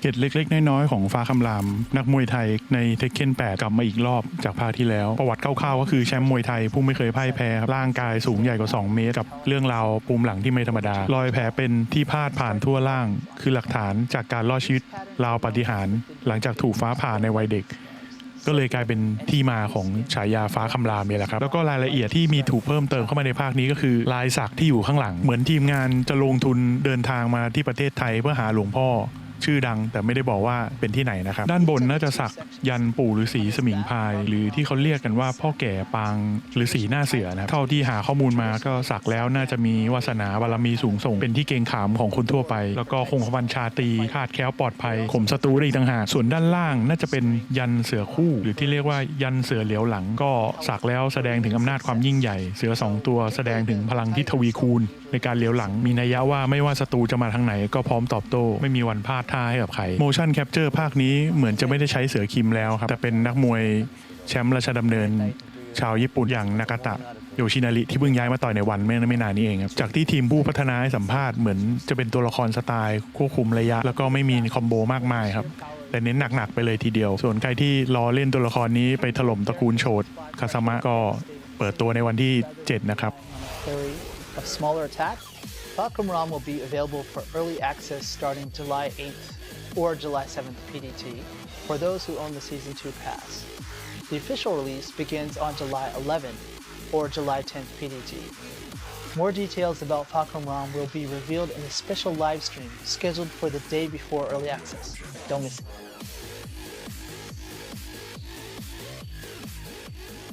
เกร็ดเล็กๆ น้อยๆ ของฟ้าคำราม นักมวยไทยในเทคเคน8 กลับมาอีกรอบจากภาคที่แล้ว ประวัติคร่าวๆก็คือแชมป์มวยไทยผู้ไม่เคยพ่ายแพ้ครับร่างกายสูงใหญ่กว่า 2 เมตร กับเรื่องราวปูมหลังที่ไม่ธรรมดา รอยแผลเป็นที่พาดผ่านทั่วร่าง คือหลักฐานจากการรอดชีวิตราวปาฏิหาริย์หลังจากถูกฟ้าผ่าในวัยเด็กก็เลยกลายเป็นที่มาของฉายาฟ้าคำรามเนี่ยแหละครับ แล้วก็รายละเอียดที่มีถูกเพิ่มเติมเข้ามาในภาคนี้ก็คือลายสักที่อยู่ข้างหลัง เหมือนทีมงานจะลงทุนเดินทางมาที่ประเทศไทยเพื่อหาหลวงพ่อ ชื่อดังแต่ไม่ได้บอกว่าเป็นที่ไหนนะครับ ด้านบนน่าจะสักยันปู่ฤาษีสมิงพาย หรือที่เขาเรียกกันว่าพ่อแก่ปางฤาษีหน้าเสือนะครับเท่าที่หาข้อมูลมาก็สักแล้วน่าจะมีวาสนาบารมีสูงส่ง เป็นที่เกงขามของคนทั่วไป แล้วก็คงขวันชาตรีคาดแคล้วปลอดภัยข่มศัตรูได้อีกต่างหากส่วนด้านล่างน่าจะเป็นยันเสือคู่ หรือที่เรียกว่ายันเสือเหลียวหลังก็สักแล้วแสดงถึงอำนาจความยิ่งใหญ่ เสือสองตัวแสดงถึงพลังที่ทวีคูณ ในการเหลียวหลังมีนัยยะว่าไม่ว่าศัตรูจะมาทางไหน ก็พร้อมตอบโต้ไม่มีวันพลาดท่าให้กับใคร motion capture ภาคนี้เหมือนจะไม่ได้ใช้เสือคิมแล้วครับ แต่เป็นนักมวยแชมป์ราชดำเนิน ชาวญี่ปุ่นอย่างนากาตะโยชินาริที่เพิ่งย้ายมาต่อยในวันไม่ไม่นานนี้เองครับ จากที่ทีมผู้พัฒนาให้สัมภาษณ์เหมือนจะเป็นตัวละครสไตล์ควบคุมระยะ แล้วก็ไม่มีคอมโบมากมายครับแต่เน้นหนักๆไปเลยทีเดียว ส่วนใครที่รอเล่นตัวละครนี้ไปถล่มตระกูลโชดคาซามะก็เปิดตัวในวันที่ 7 นะครับ Falcon Ram will be available for early access starting July 8th or July 7th PDT for those who own the Season 2 pass. The official release begins on July 11th or July 10th PDT. More details about Falcon Ram will be revealed in a special live stream scheduled for the day before early access. Don't miss it.